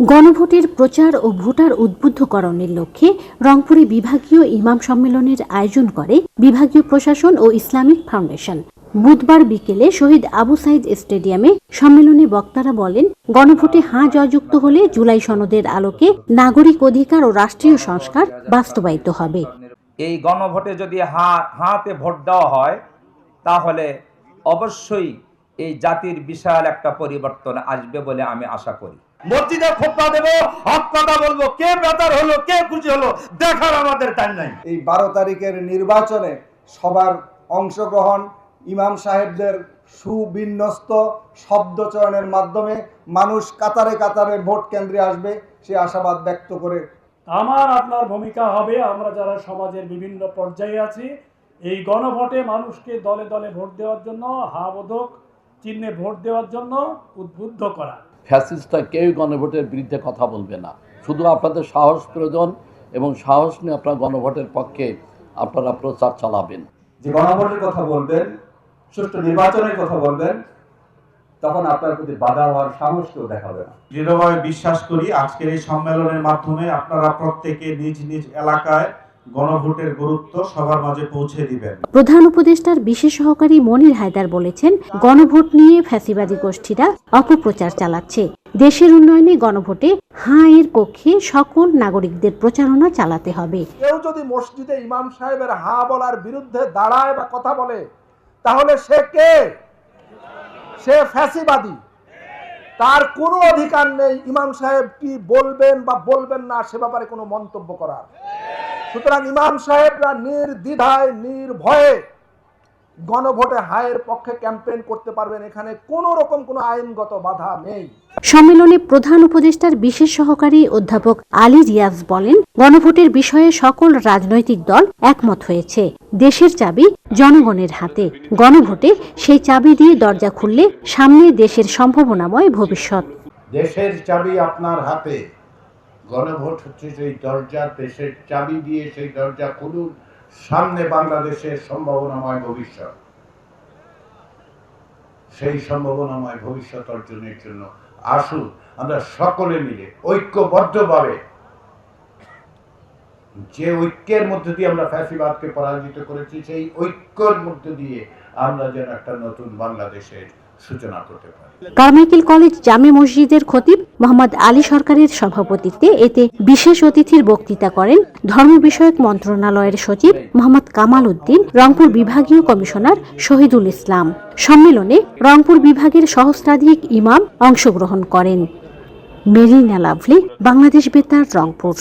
গণভোটের প্রচার ও ভোটার উদ্বুদ্ধকরণের লক্ষ্যে রংপুরে বিভাগীয় ইমাম সম্মেলনের আয়োজন করে বিভাগীয় প্রশাসন ও ইসলামিক ফাউন্ডেশন। বুধবার বিকেলে শহীদ আবু সাইদ স্টেডিয়ামে সম্মেলনে বক্তারা বলেন, গণভোটে হাঁ জয়যুক্ত হলে জুলাই সনদের আলোকে নাগরিক অধিকার ও রাষ্ট্রীয় সংস্কার বাস্তবায়িত হবে। এই গণভোটে যদি হা, হাতে ভোট দেওয়া হয়, তাহলে অবশ্যই এই জাতির বিশাল একটা পরিবর্তন আসবে বলে আমি আশা করি। মসজিদে খোপা দেবো হক কথা বলব। কে বেতার হলো কে খুশি হলো দেখার আমাদের টাইম নাই। এই বারো তারিখের নির্বাচনে সবার অংশগ্রহণ ইমাম সাহেবদের সুবিন্যস্ত শব্দ চয়নের মাধ্যমে মানুষ কাতারে কাতারে ভোট কেন্দ্রে আসবে সে আশাবাদ ব্যক্ত করে। আমার আপনার ভূমিকা হবে আমরা যারা সমাজের বিভিন্ন পর্যায়ে আছি এই গণভোটে মানুষকে দলে দলে ভোট দেওয়ার জন্য হাবোধক চিহ্নে ভোট দেওয়ার জন্য উদ্বুদ্ধ করা। ফ্যাসিস্টরা কেউই গণভোটের বিরুদ্ধে কথা বলবে না। শুধু আপনাদের সাহস প্রয়োজন এবং সাহস নিয়ে আপনারা গণভোটের পক্ষে আপনারা প্রচার চালাবেন। যে গণভোটের কথা বলবেন সুষ্ঠু নির্বাচনের কথা বলবেন তখন আপনার প্রতি বাধা হওয়ার সাহস কেউ দেখাবে না। দৃঢ়ভাবে বিশ্বাস করি আজকের এই সম্মেলনের মাধ্যমে আপনারা প্রত্যেকে নিজ নিজ এলাকায় গণভোটের গুরুত্ব সবার মাঝে পৌঁছে দিবেন। প্রধান উপদেষ্টার বিশেষ সহকারী মনির হায়দার বলেছেন গণভোট নিয়ে ফ্যাসিবাদী গোষ্ঠীরা অপপ্রচার চালাচ্ছে। দেশের উন্নয়নে গণভোটে হাঁ এর পক্ষে সকল নাগরিকদের প্রচারণা চালাতে হবে। কেউ যদি মসজিদে ইমাম সাহেবের হা বলার বিরুদ্ধে দাঁড়ায় বা কথা বলে তাহলে সে কে? সে ফ্যাসিবাদী। তার কোনো অধিকার নেই ইমাম সাহেব কি বলবেন বা বলবেন না সে ব্যাপারে কোনো মন্তব্য করার। সুতরাং ইমাম সাহেবরা নির্দ্বিধায় নির্ভয়ে গণভোটে হায়ের পক্ষে ক্যাম্পেইন করতে পারবেন। এখানে কোনো রকম কোনো আইনগত বাধা নেই। সম্মেলনে প্রধান উপদেষ্টার বিশেষ সহকারী অধ্যাপক আলী রিয়াজ বলেন গণভোটের বিষয়ে সকল রাজনৈতিক দল একমত হয়েছে। দেশের চাবি জনগণের হাতে। গণভোটে সেই চাবি দিয়ে দরজা খুললে সামনে দেশের সম্ভাবনাময় ভবিষ্যৎ। দেশের চাবি আপনার হাতে। গণভোট হচ্ছে সেই দরজা দেশের চাবি দিয়ে সেই দরজা খুলুন। সামনে বাংলাদেশের সম্ভাবনাময় ভবিষ্যৎ। সেই সম্ভাবনাময় ভবিষ্যৎ অর্জনের জন্য আসুন, আমরা সকলে মিলে, ঐক্যবদ্ধভাবে, যে ঐক্যের মধ্যে দিয়ে আমরা ফ্যাসিবাদকে পরাজিত করেছি, সেই ঐক্যর মধ্যে দিয়ে আমরা যেন একটা নতুন বাংলাদেশের সূচনা করতে পারি কারমাইকেল কলেজ জামে মসজিদের খতিব মোহাম্মদ আলী সরকারের সভাপতিত্বে এতে বিশেষ অতিথির বক্তৃতা করেন ধর্ম বিষয়ক মন্ত্রণালয়ের সচিব মোহাম্মদ কামাল উদ্দিন, রংপুর বিভাগীয় কমিশনার শহীদুল ইসলাম। সম্মেলনে রংপুর বিভাগের সহস্রাধিক ইমাম অংশগ্রহণ করেন। মেরিনা লাভলি, বাংলাদেশ বেতার, রংপুর।